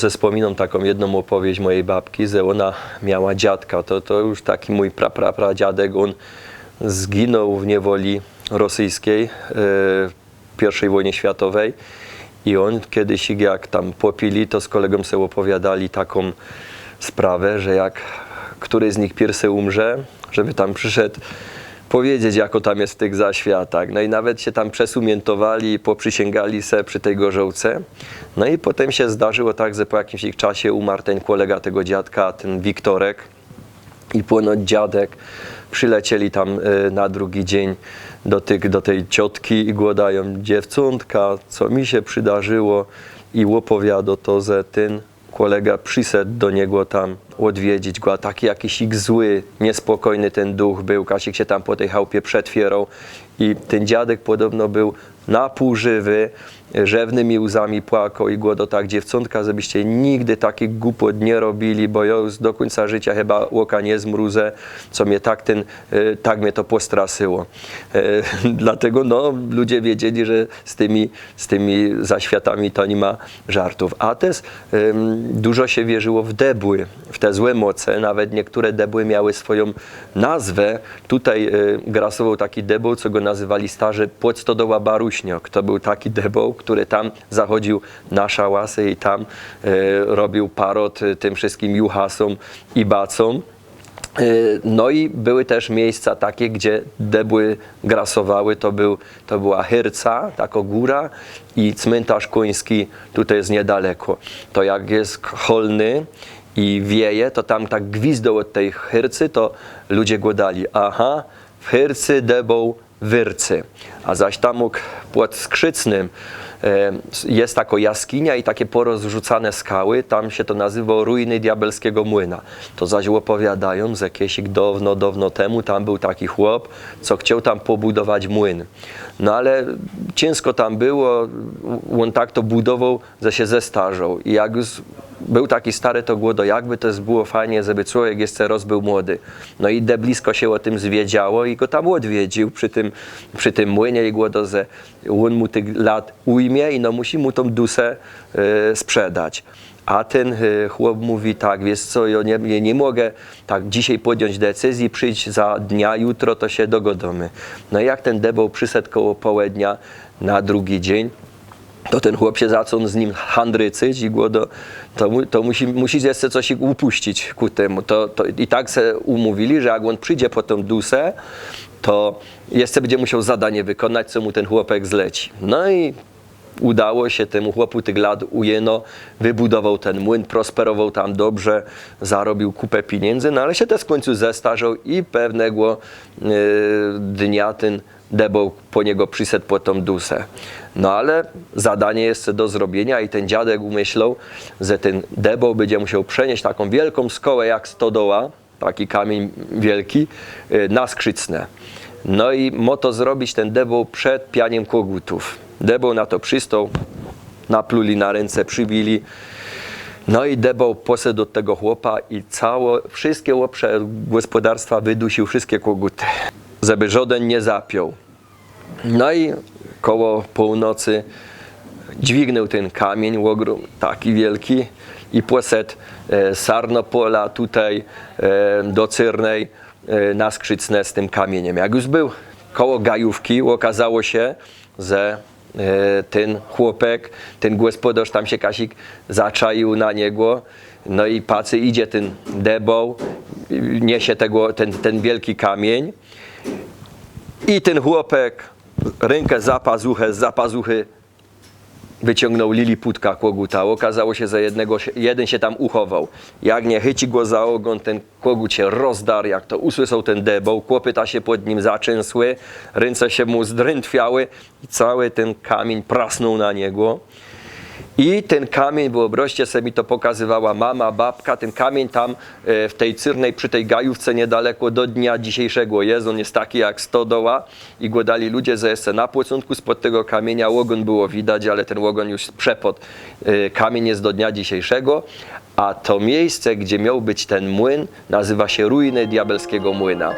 Ze wspominą taką jedną opowieść mojej babki, że ona miała dziadka, to, to już taki mój pra, pra, pra dziadek, on zginął w niewoli rosyjskiej e, w I wojnie światowej. I on kiedyś jak tam popili, to z kolegą sobie opowiadali taką sprawę, że jak któryś z nich pierwszy umrze, żeby tam przyszedł powiedzieć, jako tam jest w tych zaświatach. No i nawet się tam przesumiętowali, poprzysięgali se przy tej gorzołce. No i potem się zdarzyło tak, że po jakimś ich czasie umarł ten kolega tego dziadka, ten Wiktorek i ponoć dziadek przylecieli tam y, na drugi dzień do, tych, do tej ciotki i głodają dziewczątka, co mi się przydarzyło i opowiada to, że ten kolega przyszedł do niego tam odwiedzić go, a taki jakiś ich zły, niespokojny ten duch był, Kasik się tam po tej chałupie przetwierał i ten dziadek podobno był na pół żywy, rzewnymi łzami płakał i głodo tak, dziewczątka, żebyście nigdy takich głupot nie robili, bo ja już do końca życia chyba łoka nie zmruzę, co mnie tak ten, e, tak mnie to postraszyło. E, Dlatego no, ludzie wiedzieli, że z tymi, z tymi zaświatami to nie ma żartów. A też dużo się wierzyło w debły, w te złe moce, nawet niektóre debły miały swoją nazwę. Tutaj e, grasował taki debeł, co go nazywali starzy Płoctodoła To był taki debeł, który tam zachodził na szałasy i tam e, robił parot e, tym wszystkim juhasom i bacom. E, No i były też miejsca takie, gdzie debły grasowały. To, był, to była Hyrca, taka góra i cmentarz koński tutaj jest niedaleko. To jak jest holny i wieje, to tam tak gwizdą od tej Hyrcy, to ludzie głodali. Aha, w Hyrcy debą Wyrcy. A zaś tam u Płot Skrzycnym e, jest taka jaskinia i takie porozrzucane skały, tam się to nazywa ruiny diabelskiego młyna. To zaś opowiadają, że kiedyś dawno, dawno temu tam był taki chłop, co chciał tam pobudować młyn. No ale ciężko tam było, on tak to budował, że się zestarzał. I jak był taki stary, to głodo, jakby to było fajnie, żeby człowiek jeszcze roz był młody. No i de blisko się o tym zwiedziało i go tam odwiedził przy tym, przy tym młynie i głodo, że on mu tych lat ujmie i no musi mu tą dusę e, sprzedać. A ten e, chłop mówi tak, wiesz co, ja nie, nie, nie mogę tak dzisiaj podjąć decyzji, przyjdź za dnia, jutro to się dogodomy. No i jak ten debeł przyszedł koło południa na drugi dzień, to ten chłop się zaczął z nim handrycyć i głodo, to, mu, to musi, musi jeszcze coś upuścić ku temu. To, to, I tak se umówili, że jak on przyjdzie po tą dusę, to jeszcze będzie musiał zadanie wykonać, co mu ten chłopek zleci. No i udało się temu chłopu tych lat ujeno, wybudował ten młyn, prosperował tam dobrze, zarobił kupę pieniędzy, no ale się też w końcu zestarzał i pewnego e, dnia ten debeł po niego przyszedł po tą dusę. No ale zadanie jest do zrobienia i ten dziadek umyślał, że ten debeł będzie musiał przenieść taką wielką skołę jak stodoła, taki kamień wielki, e, na skrzycne. No i mo to zrobić ten debeł przed pianiem kogutów. Debeł na to przystał, napluli na ręce, przybili. No i debeł poszedł od tego chłopa i całe, wszystkie łoprze gospodarstwa wydusił, wszystkie koguty, żeby żaden nie zapiął. No i koło północy dźwignął ten kamień, łogrum taki wielki i poszedł e, Sarnopola tutaj e, do Cyrnej e, na Skrzycne z tym kamieniem. Jak już był koło Gajówki, okazało się, że e, ten chłopek, ten gospodarz, tam się Kasik zaczaił na niego, no i pacy idzie ten debą, niesie tego, ten, ten wielki kamień i ten chłopek rękę za pazuchę, za pazuchy wyciągnął liliputka koguta. Okazało się, że jednego, jeden się tam uchował. Jak nie chyci go za ogon, ten kogut się rozdarł, jak to usłyszał ten debą, kłopyta się pod nim zaczęsły, ręce się mu zdrętwiały i cały ten kamień prasnął na niego. I ten kamień, wyobraźcie sobie, mi to pokazywała mama, babka, ten kamień tam e, w tej cyrnej, przy tej gajówce niedaleko do dnia dzisiejszego jest. On jest taki jak stodoła i go dali ludzie, że jeszcze na płocunku spod tego kamienia łogon było widać, ale ten łogon już przepod. E, Kamień jest do dnia dzisiejszego, a to miejsce, gdzie miał być ten młyn, nazywa się ruiny diabelskiego młyna.